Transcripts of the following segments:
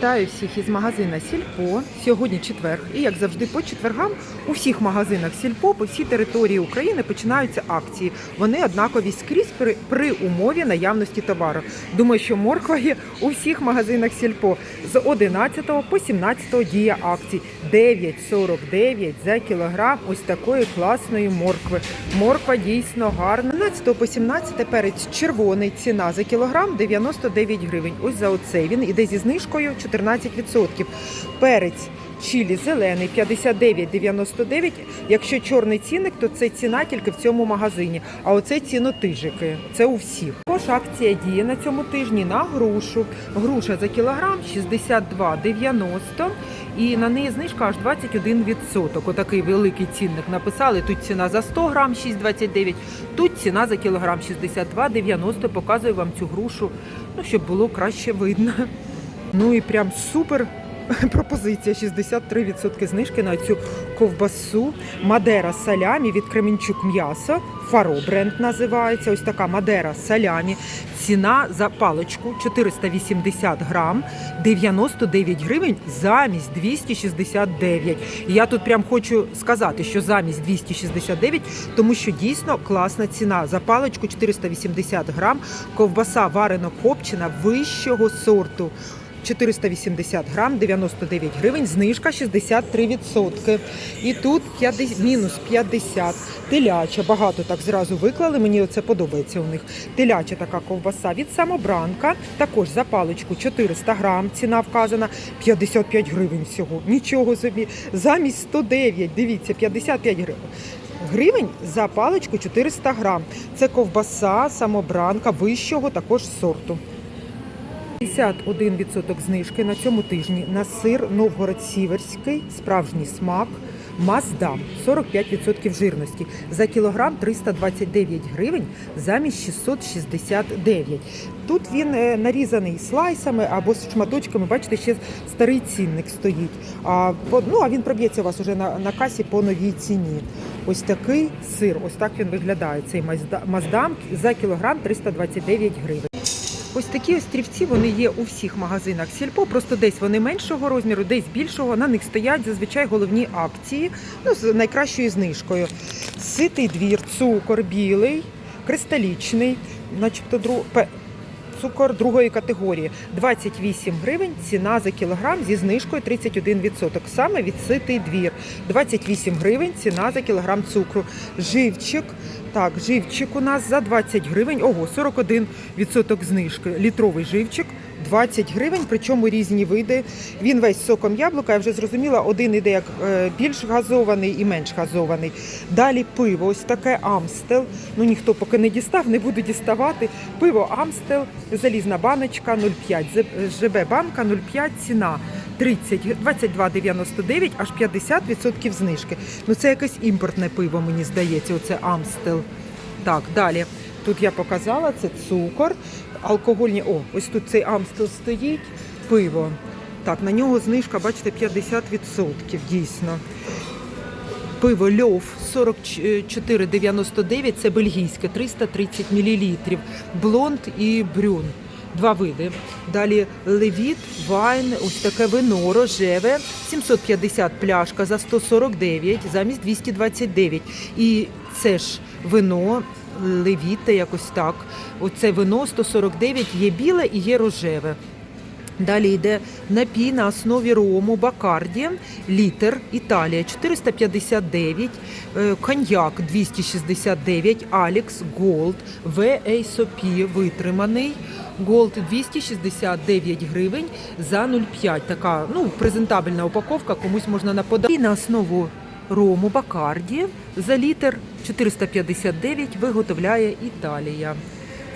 Вітаю всіх із магазина Сільпо. Сьогодні четвер. І як завжди, по четвергам у всіх магазинах Сільпо по всій території України починаються акції. Вони однакові скрізь при, при умові наявності товару. Думаю, що морква є у всіх магазинах Сільпо. З 11 по 17 діє акції. 9,49 за кілограм ось такої класної моркви. Морква дійсно гарна. З 11 по 17 перець червоний ціна за кілограм 99 гривень. Ось за оцей він іде зі знижкою 14%. Перець чилі зелений 59,99. Якщо чорний цінник, то це ціна тільки в цьому магазині. А оце цінотижики. Це у всіх. Також акція діє на цьому тижні на грушу. Груша за кілограм 62,90 і на неї знижка аж 21%. Отакий великий цінник написали. Тут ціна за 100 грам 6,29, тут ціна за кілограм 62,90. Показую вам цю грушу, ну, щоб було краще видно. Ну і прям супер пропозиція. 63% знижки на цю ковбасу. Мадера салямі від Кременчук м'ясо. Фаро бренд називається. Ось така Мадера салямі. Ціна за паличку 480 грам, 99 гривень замість 269. І Я тут прям хочу сказати, що замість 269, тому що дійсно класна ціна. За паличку 480 грам, ковбаса варено копчена вищого сорту. 480 грам, 99 гривень, знижка 63%. І тут 50, мінус 50. Теляча, багато так зразу виклали, мені це подобається у них. Теляча така ковбаса від самобранка, також за паличку 400 грам, ціна вказана, 55 гривень всього. Нічого собі. Замість 109, дивіться, 55 гривень. Гривень за паличку 400 грам. Це ковбаса, самобранка вищого також сорту. 51% знижки на цьому тижні на сир Новгород-Сіверський, справжній смак, Маздам 45% жирності. За кілограм 329 гривень замість 669. Тут він е, нарізаний слайсами або з шматочками. Бачите, ще старий цінник стоїть. А, ну, а він проб'ється у вас уже на, на касі по новій ціні. Ось такий сир, ось так він виглядає. Цей Мазда- Маздам за кілограм 329 гривень. Ось такі острівці вони є у всіх магазинах сільпо. Просто десь вони меншого розміру, десь більшого. На них стоять зазвичай головні акції ну, з найкращою знижкою. Ситий двір, цукор білий, кристалічний, начебто дру... цукор другої категорії. 28 гривень, ціна за кілограм зі знижкою 31%. Саме від ситий двір. 28 гривень, ціна за кілограм цукру. Живчик. Так, живчик у нас за 20 гривень. Ого, 41% знижки. Літровий живчик. 20 гривень, причому різні види. Він весь соком яблука. Я вже зрозуміла, один іде як е, більш газований і менш газований. Далі пиво, ось таке Амстел. Ну ніхто поки не дістав, не буду діставати. Пиво Амстел, залізна баночка 0,5, ЖБ банка 0,5, ціна 30, 22,99, аж 50% знижки. Ну це якесь імпортне пиво, мені здається, оце Амстел. Так, далі. Тут я показала, це цукор, алкогольні. О, ось тут цей Амстел стоїть, пиво. Так, на нього знижка, бачите, 50% дійсно. Пиво Льов 44,99, це бельгійське, 330 мл. Блонд і брюн. Два види. Далі левіт, вайн, ось таке вино рожеве, 750 пляшка за 149, замість 229. І це ж вино левіте, якось так. Оце вино 149, є біле і є рожеве. Далі йде напій на основі рому Бакарді, літр, Італія 459, е, коньяк 269, Алікс Голд, VASOP витриманий. Голд 269 гривень за 0,5. Така ну, презентабельна упаковка, комусь можна на. І на основу рому Бакарді за літр 459 виготовляє Італія.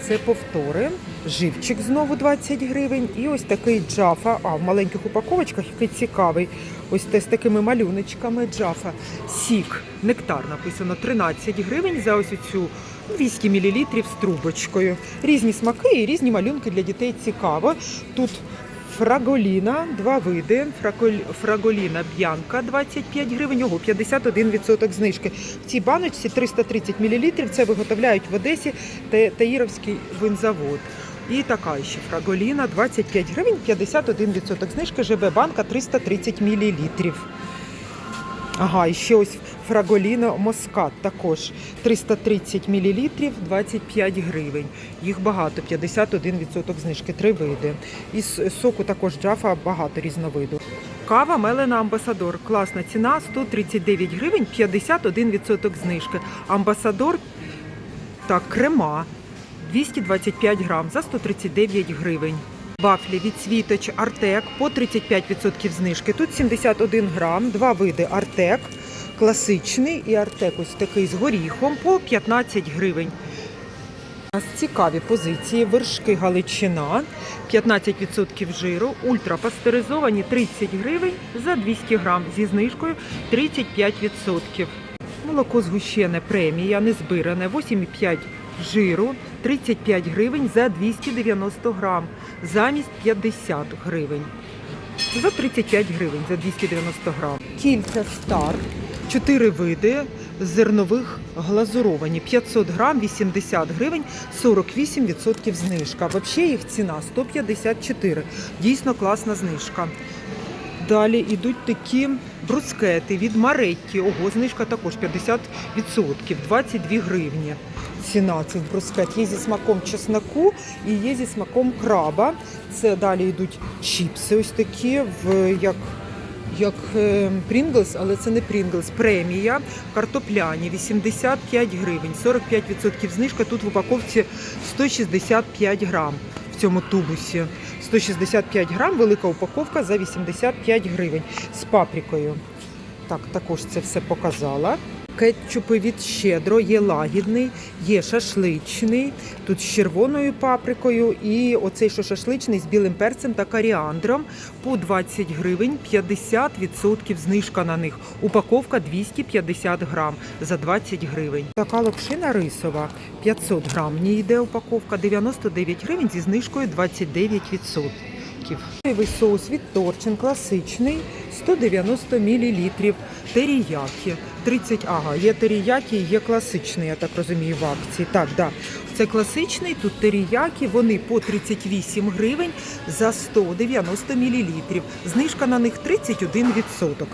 Це повтори. Живчик знову 20 гривень. І ось такий джафа. А в маленьких упаковочках який цікавий. Ось те з такими малюночками джафа. Сік, нектар написано 13 гривень за ось цю 200 мл з трубочкою. Різні смаки і різні малюнки для дітей цікаво. Тут Фраголіна, два види. Фраголіна Б'янка 25 гривень, його 51% знижки. В цій баночці 330 мл. Це виготовляють в Одесі Таїровський винзавод. І така ще фраголіна 25 гривень, 51% знижки, ЖБ банка 330 мл. Ага, і ще ось фраголіно Москат також 330 мл, 25 гривень. Їх багато, 51% знижки, три види. І з соку також джафа багато різновиду. Кава Мелена Амбасадор. Класна ціна 139 гривень, 51% знижки. Амбасадор так, крема 225 грам за 139 гривень. Вафлі від Світоч Артек по 35% знижки. Тут 71 грам, два види Артек, класичний і Артек ось такий з горіхом по 15 гривень. У нас цікаві позиції. Вершки Галичина, 15% жиру, ультрапастеризовані 30 гривень за 200 грам зі знижкою 35%. Молоко згущене премія, незбиране, 8,5 жиру, 35 гривень за 290 грам, замість 50 гривень. За 35 гривень за 290 грам. Кільця Стар, 4 види зернових глазуровані. 500 грам, 80 гривень, 48% знижка. Взагалі їх ціна 154. Дійсно класна знижка. Далі йдуть такі брускети від Маретті. Ого, знижка також 50%, 22 гривні. Ціна цих брускет є зі смаком чесноку і є зі смаком краба. Це далі йдуть чіпси, ось такі, в як. Як Прінглс, але це не Прінглс, премія картопляні 85 гривень, 45% знижка. Тут в упаковці 165 грам в цьому тубусі. 165 грам, велика упаковка за 85 гривень з паприкою. Так, також це все показала. Кетчупи від щедро є лагідний, є шашличний, тут з червоною паприкою, і оцей що шашличний з білим перцем та коріандром по 20 гривень, 50% знижка на них. Упаковка 250 грам за 20 гривень. Така локшина рисова 500 грам. В ній йде упаковка 99 гривень зі знижкою 29%. Соєвий соус від Торчин, класичний, 190 мл. Теріякі. 30, ага, є теріякі, є класичний, я так розумію, в акції. Так, да. Це класичний, тут теріякі, вони по 38 гривень за 190 мл. Знижка на них 31%.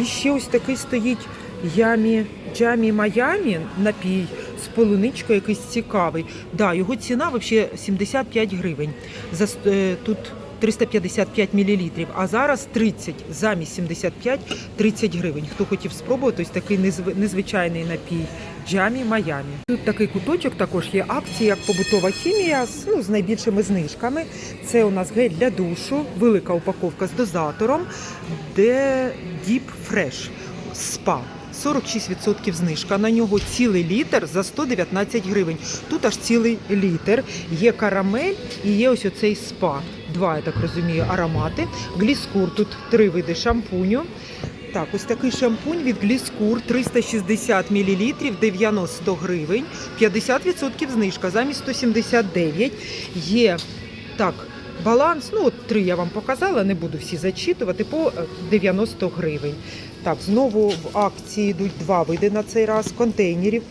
І ще ось такий стоїть ямі джамі Майамі напій з полуничкою якийсь цікавий. Да, його ціна взагалі 75 гривень. За, е, тут 355 мл, а зараз 30, замість 75 30 гривень. Хто хотів спробувати, ось такий незвичайний напій Джамі Майамі. Тут такий куточок також є акції, як побутова хімія з, ну, з найбільшими знижками. Це у нас гель для душу, велика упаковка з дозатором, де Deep Fresh спа. 46% знижка. На нього цілий літр за 119 гривень. Тут аж цілий літр. Є карамель і є ось оцей спа. Два, я так розумію, аромати. Гліскур, тут три види шампуню. Так, ось такий шампунь від Гліскур 360 мл, 90 гривень, 50% знижка, замість 179. Є так, баланс, ну от три я вам показала, не буду всі зачитувати, по е, 90 гривень. Так, знову в акції йдуть два види на цей раз контейнерів.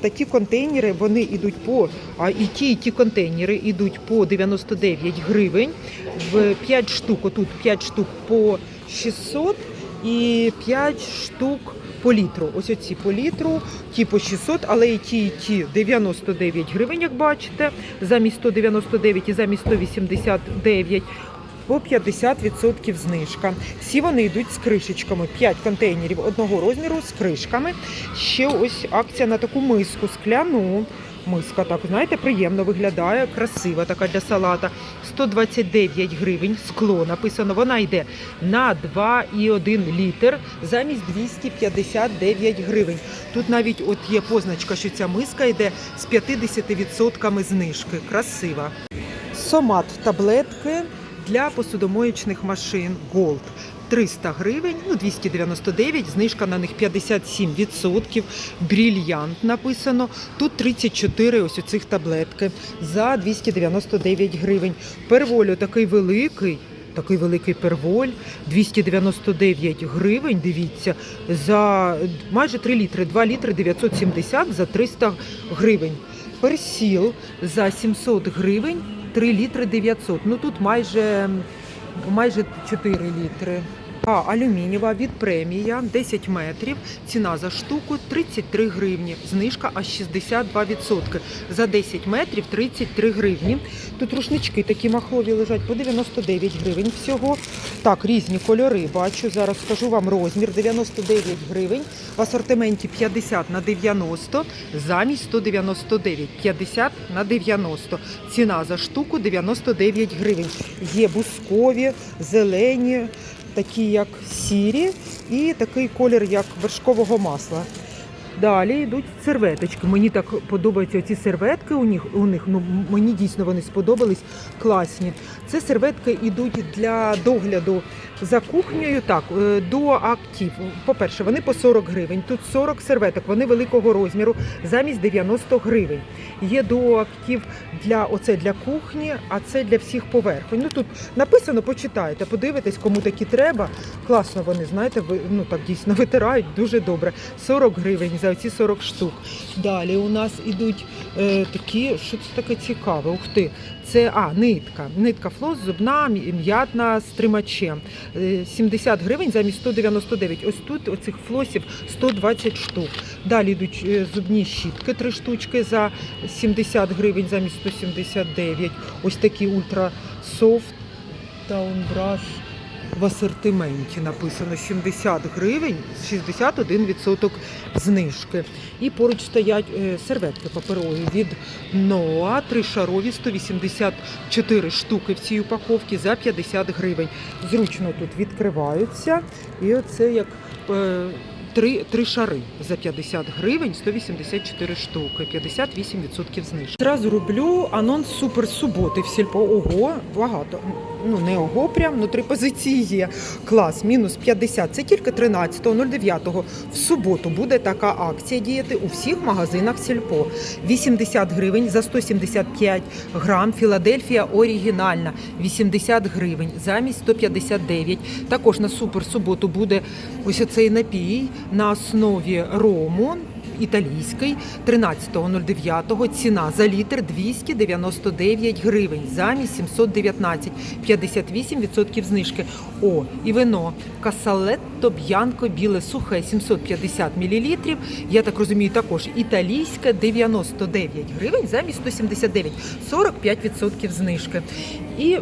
Такі контейнери вони йдуть по а і ті, і ті контейнери йдуть по 99 гривень. В 5 штук, отут 5 штук по 600 і 5 штук по літру. Ось оці по літру, ті по 600, але і ті, і ті 99 гривень, як бачите, замість 199 і замість 189 по 50% знижка. Всі вони йдуть з кришечками. 5 контейнерів одного розміру з кришками. Ще ось акція на таку миску скляну. Миска так, знаєте, приємно виглядає, красива така для салата. 129 гривень, скло написано. Вона йде на 2,1 літр замість 259 гривень. Тут навіть от є позначка, що ця миска йде з 50% знижки. Красива. Сомат таблетки для посудомоєчних машин Gold. 300 гривень, ну 299, знижка на них 57%. Брільянт написано. Тут 34 ось у цих таблетки за 299 гривень. Перволь такий великий. Такий великий перволь 299 гривень. Дивіться, за майже 3 літри, 2 літри 970 за 300 гривень. персіл за 700 гривень 3 літри 900. Ну тут майже, майже 4 літри. А алюмінієва від премія 10 метрів. Ціна за штуку 33 гривні. Знижка аж 62%. За 10 метрів 33 гривні. Тут рушнички такі махрові лежать по 99 гривень всього. Так, різні кольори бачу. Зараз скажу вам розмір 99 гривень. В асортименті 50 на 90, замість 199, 50 на 90. Ціна за штуку 99 гривень. Є бускові, зелені, такі як сірі, і такий колір, як вершкового масла. Далі йдуть серветочки. Мені так подобаються ці серветки у них. У них ну мені дійсно вони сподобались класні. Це серветки йдуть для догляду за кухнею. Так, е, до актів. По-перше, вони по 40 гривень. Тут 40 серветок, вони великого розміру, замість 90 гривень. Є до актів для оце для кухні, а це для всіх поверхонь. Ну тут написано, почитайте, подивитесь, кому такі треба. Класно вони, знаєте, ви ну так дійсно витирають дуже добре. 40 гривень за ці 40 штук. Далі у нас ідуть е, такі, що це таке цікаве. Ух ти, це а, нитка. Нитка флос, зубна, м'я- м'ятна з тримачем. Е, 70 гривень замість 199. Ось тут оцих флосів 120 штук. Далі йдуть е, зубні щітки, три штучки за 70 гривень замість 179. Ось такі ультра софт таунбраш в асортименті написано 70 гривень, 61% знижки. І поруч стоять е, серветки паперові від Ноа, тришарові 184 штуки в цій упаковці за 50 гривень. Зручно тут відкриваються. І оце як е, три, три шари за 50 гривень, 184 штуки, 58% знижки. Зразу роблю анонс супер суботи в сільпо. Ого, багато. Ну не ого, прям ну три позиції є. Клас, мінус 50. Це тільки 13.09. В суботу буде така акція діяти у всіх магазинах сільпо. 80 гривень за 175 грам. Філадельфія оригінальна. 80 гривень замість 159. Також на супер суботу буде ось оцей напій на основі рому. Італійський 13.09 ціна за літр 299 гривень замість 719, 58% знижки. О, і вино Касалетто Б'янко біле сухе 750 мл. Я так розумію, також італійське 99 гривень замість 179, 45% знижки. І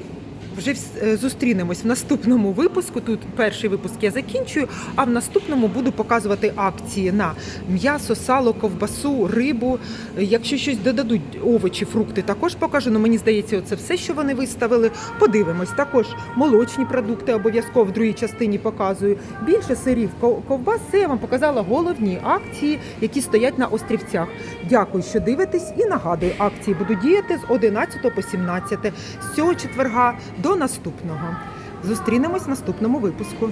вже е, зустрінемось в наступному випуску. Тут перший випуск я закінчую, а в наступному буду показувати акції на м'ясо, сало, ковбасу, рибу. Якщо щось додадуть, овочі, фрукти також покажу. Ну мені здається, це все, що вони виставили. Подивимось. Також молочні продукти обов'язково в другій частині показую. Більше сирів, ков- ковбас. Це я вам показала головні акції, які стоять на острівцях. Дякую, що дивитесь, і нагадую, акції будуть діяти з 11 по 17 з цього четверга до наступного. Зустрінемось в наступному випуску.